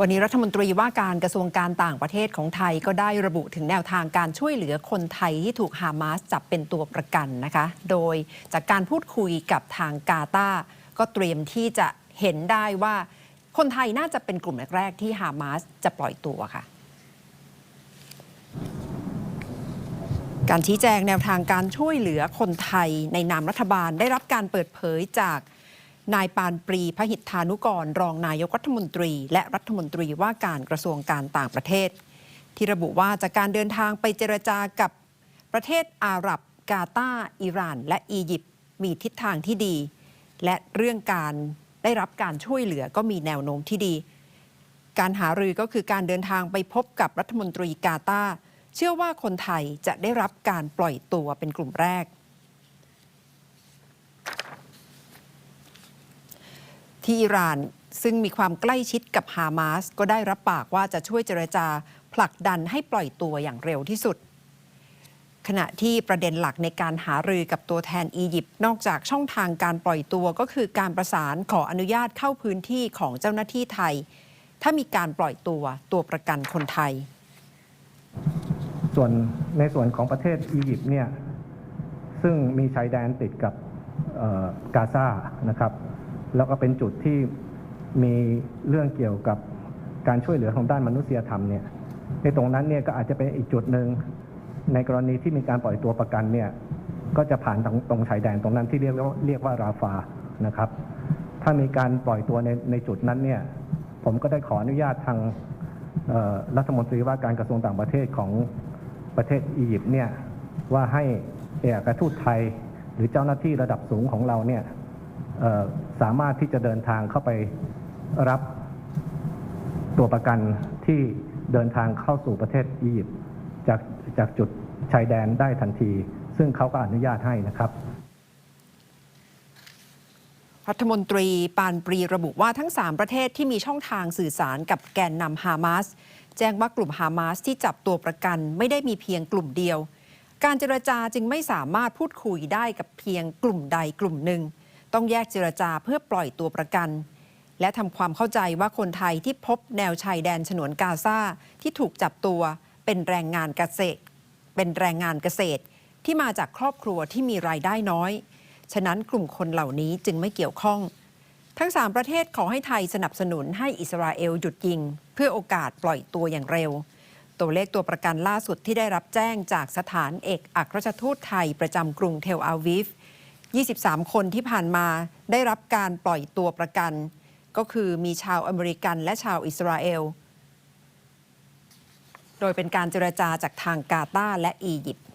วันนี้รัฐมนตรีว่าการกระทรวงการต่างประเทศของไทยก็ได้ระบุถึงแนวทางการช่วยเหลือคนไทยที่ถูกฮามาสจับเป็นตัวประกันนะคะ โดยจากการพูดคุยกับทางกาตาร์ก็เตรียมที่จะเห็นได้ว่าคนไทยน่าจะเป็นกลุ่มแรกๆที่ฮามาสจะปล่อยตัวค่ะการชี้แจงแนวทางการช่วยเหลือคนไทยในนามรัฐบาลได้รับการเปิดเผยจาก นายปานปรีพหิทธานุกร รองนายกรัฐมนตรี และรัฐมนตรีว่าการกระทรวงการต่างประเทศ ที่ระบุว่าจากการเดินทางไปเจรจากับประเทศอาหรับ กาตาร์อิหร่าน และอียิปต์มีทิศทางที่ดี และเรื่องการได้รับการช่วยเหลือก็มีแนวโน้มที่ดี การหารือก็คือการเดินทางไปพบกับรัฐมนตรีกาตาร์เชื่อว่าคนไทยจะได้รับการปล่อยตัวเป็นกลุ่มแรก ที่อิหร่านซึ่งมีความใกล้ชิดกับฮามาสก็ได้รับปากว่าจะช่วยเจรจาผลักดันให้ปล่อยตัวอย่างเร็วที่สุด ขณะที่ประเด็นหลักในการหารือกับตัวแทนอียิปต์นอกจากช่องทางการปล่อยตัวก็คือการประสานขออนุญาตเข้าพื้นที่ของเจ้าหน้าที่ไทย ถ้ามีการปล่อยตัวตัวประกันคนไทย ส่วนในส่วนของประเทศอียิปต์เนี่ยซึ่งมีชายแดนติดกับกาซานะครับ แล้วก็เป็นจุดที่มีเรื่องเกี่ยวกับการช่วยเหลือของด้านมนุษยธรรมเนี่ยในตรงนั้นเนี่ยก็อาจจะเป็นอีกจุดหนึ่งในกรณีที่มีการปล่อยตัวประกันเนี่ยก็จะผ่านตรงตรงชายแดนตรงนั้นที่เรียกว่าเรียกว่าราฟานะครับ ถ้ามีการปล่อยตัวในในจุดนั้นเนี่ยผมก็ได้ขออนุญาตทางรัฐมนตรีว่าการกระทรวงต่างประเทศของประเทศอียิปต์เนี่ยว่าให้เอกทูตไทย หรือเจ้าหน้าที่ระดับสูงของเราเนี่ย สามารถที่จะเดินทางเข้าไปรับตัวประกันที่เดินทางเข้าสู่ประเทศอียิปต์จากจากจุดชายแดนได้ทันที ซึ่งเขาก็อนุญาตให้นะครับรัฐมนตรีปานปรีระบุว่าทั้ง 3 ประเทศที่มีช่องทางสื่อสารกับแกนนำฮามาสแจ้งว่ากลุ่มฮามาสที่จับตัวประกันไม่ได้มีเพียงกลุ่มเดียว การเจรจาจึงไม่สามารถพูดคุยได้กับเพียงกลุ่มใดกลุ่มหนึ่ง ต้องแยกเจรจาเพื่อปล่อยตัวประกัน และทำความเข้าใจว่าคนไทยที่พบแนวชายแดนฉนวนกาซาที่ถูกจับตัวเป็นแรงงานเกษตร เป็นแรงงานเกษตรที่มาจากครอบครัวที่มีรายได้น้อย ฉะนั้นกลุ่มคนเหล่านี้จึงไม่เกี่ยวข้อง ทั้ง 3 ประเทศขอให้ไทยสนับสนุนให้อิสราเอลหยุดยิง เพื่อโอกาสปล่อยตัวอย่างเร็ว ตัวเลขตัวประกันล่าสุดที่ได้รับแจ้งจากสถานเอกอัครราชทูตไทยประจำกรุงเทลอาวิฟ 23 คนที่ผ่านมาได้รับการปล่อยตัวประกัน ก็คือมีชาวอเมริกันและชาวอิสราเอล โดยเป็นการเจรจาจากทางกาตาร์และอียิปต์